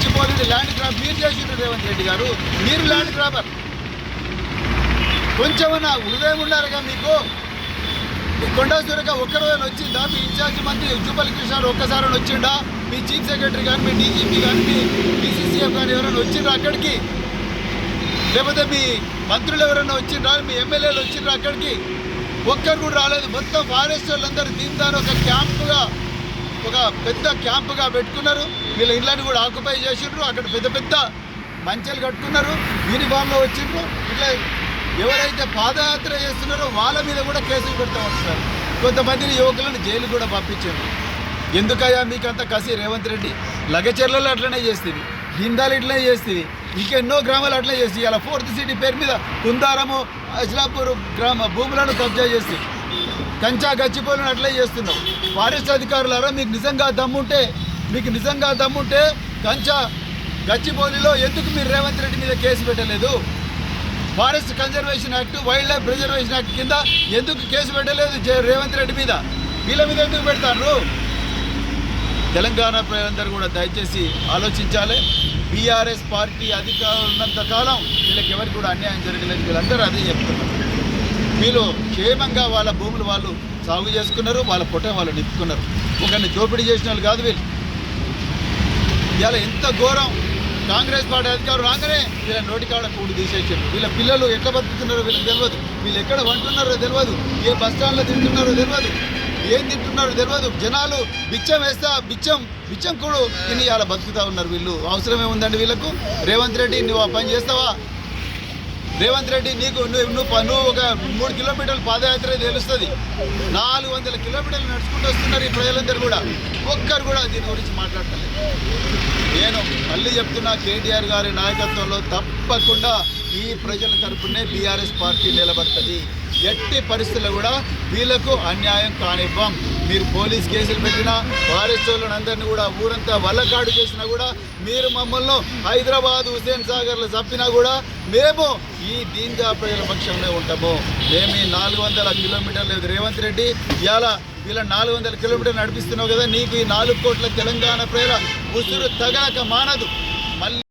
గచ్చిపోలిని land grab మీరు చేసిండ్రు రేవంత్ రెడ్డి గారు. మీరు ల్యాండ్ గ్రాబర్ కొంచెమన్నా హృదయం ఉండాలిగా మీకు. ఈ కొండా సురేఖ ఒక్కరోజు వచ్చిందా? మీ ఇన్ఛార్జ్ మంత్రి జూపల్లి కృష్ణ ఒక్కసారి వచ్చిండా? మీ చీఫ్ సెక్రటరీ కానీ మీ డీజీపీ కానీ మీ బీసీసీఎఫ్ కానీ ఎవరైనా వచ్చిండ్రా అక్కడికి? లేకపోతే మీ మంత్రులు ఎవరైనా వచ్చిండ్రా? మీ ఎమ్మెల్యేలు వచ్చిండ్రా అక్కడికి? ఒక్కరు కూడా రాలేదు. మొత్తం ఫారెస్ట్ వాళ్ళందరూ దీని దాని ఒక క్యాంపుగా ఒక పెద్ద క్యాంపుగా పెట్టుకున్నారు. వీళ్ళ ఇళ్ళని కూడా ఆక్యుపై చేసిండ్రు. అక్కడ పెద్ద పెద్ద మంచెలు కట్టుకున్నారు. యూనిఫామ్లో వచ్చిండ్రు. ఇట్లా ఎవరైతే పాదయాత్ర చేస్తున్నారో వాళ్ళ మీద కూడా కేసులు పెడతా ఉంటున్నారు కొంతమందిని యువకులను జైలు కూడా పంపించారు. ఎందుకయ్యా మీకు అంత కసి? రేవంత్ రెడ్డి లగచర్లలో అట్లనే చేస్తుంది గిందాలు ఇట్లనే చేస్తుంది ఇంకెన్నో గ్రామాలు అట్లనే చేస్తుంది ఇలా ఫోర్త్ సిటీ పేరు మీద కుందారము అజ్లాపూర్ గ్రామ భూములను కబ్జా చేస్తుంది కంచా గచ్చిపోలను అట్లే చేస్తున్నాం. ఫారెస్ట్ అధికారులారా మీకు నిజంగా దమ్ముంటే మీకు నిజంగా దమ్ముంటే కంచా గచ్చిబౌలిలో ఎందుకు మీరు రేవంత్ రెడ్డి మీద కేసు పెట్టలేదు? Forest conservation act wildlife preservation act కింద ఎందుకు కేసు పెట్టలేదు రేవంత్ రెడ్డి మీద? వీళ్ళ మీద ఎందుకు పెడతారు తెలంగాణ ప్రజలందరూ కూడా దయచేసి ఆలోచించాలి. బీఆర్ఎస్ పార్టీ అధికారులు ఉన్నంత కాలం వీళ్ళకి ఎవరికి కూడా అన్యాయం జరగలేదు. వీళ్ళందరూ అదే చెప్తున్నారు. వీళ్ళు క్షేమంగా వాళ్ళ భూములు వాళ్ళు సాగు చేసుకున్నారు వాళ్ళ పొట్ట వాళ్ళు నిప్పుకున్నారు ఒకరిని దోపిడీ చేసిన వాళ్ళు కాదు వీళ్ళు. ఇవాళ ఎంత ఘోరం. కాంగ్రెస్ పార్టీ అధికారులు రాగానే వీళ్ళ నోటికాడ కూడి తీసేసారు. వీళ్ళ పిల్లలు ఎట్లా బతుకుతున్నారో వీళ్ళకి తెలియదు వీళ్ళు ఎక్కడ వంటున్నారో తెలియదు ఏ బస్ స్టాండ్లో తింటున్నారో తెలియదు ఏం తింటున్నారో తెలియదు జనాలు బిచ్చం వేస్తా బిచ్చం బిచ్చం కూడా తిని అలా బతుకుతా ఉన్నారు వీళ్ళు. అవసరమే ఉందండి వీళ్ళకు. రేవంత్ రెడ్డి నువ్వు ఆ పని చేస్తావా? రేవంత్ రెడ్డి నీకు నువ్వు నువ్వు నువ్వు ఒక మూడు కిలోమీటర్ల పాదయాత్ర తెలుస్తుంది. నాలుగు వందల కిలోమీటర్లు నడుచుకుంటూ వస్తున్నారు ఈ ప్రజలందరూ కూడా. ఒక్కరు కూడా దీని గురించి మాట్లాడటం నేను మళ్ళీ చెప్తున్నా కేటీఆర్ గారి నాయకత్వంలో తప్పకుండా ఈ ప్రజల తరపునే బీఆర్ఎస్ పార్టీ నిలబడుతుంది. ఎట్టి పరిస్థితుల్లో కూడా వీళ్ళకు అన్యాయం కానివ్వం. మీరు పోలీస్ కేసులు పెట్టినా ఫారెస్ట్ వాళ్ళని అందరినీ కూడా ఊరంతా వల్లకాడు చేసినా కూడా మీరు మమ్మల్ని హైదరాబాద్ హుసేన్ సాగర్లో చంపినా కూడా మేము ఈ దీన్గా ప్రజల పక్షంలో ఉంటాము. మేము ఈ నాలుగు వందల కిలోమీటర్లు రేవంత్ రెడ్డి ఇలా ఇలా నాలుగు వందల కిలోమీటర్లు నడిపిస్తున్నావు కదా నీకు ఈ నాలుగు కోట్ల తెలంగాణ ప్రజల ఉసురు తగలక మానదు. మళ్ళీ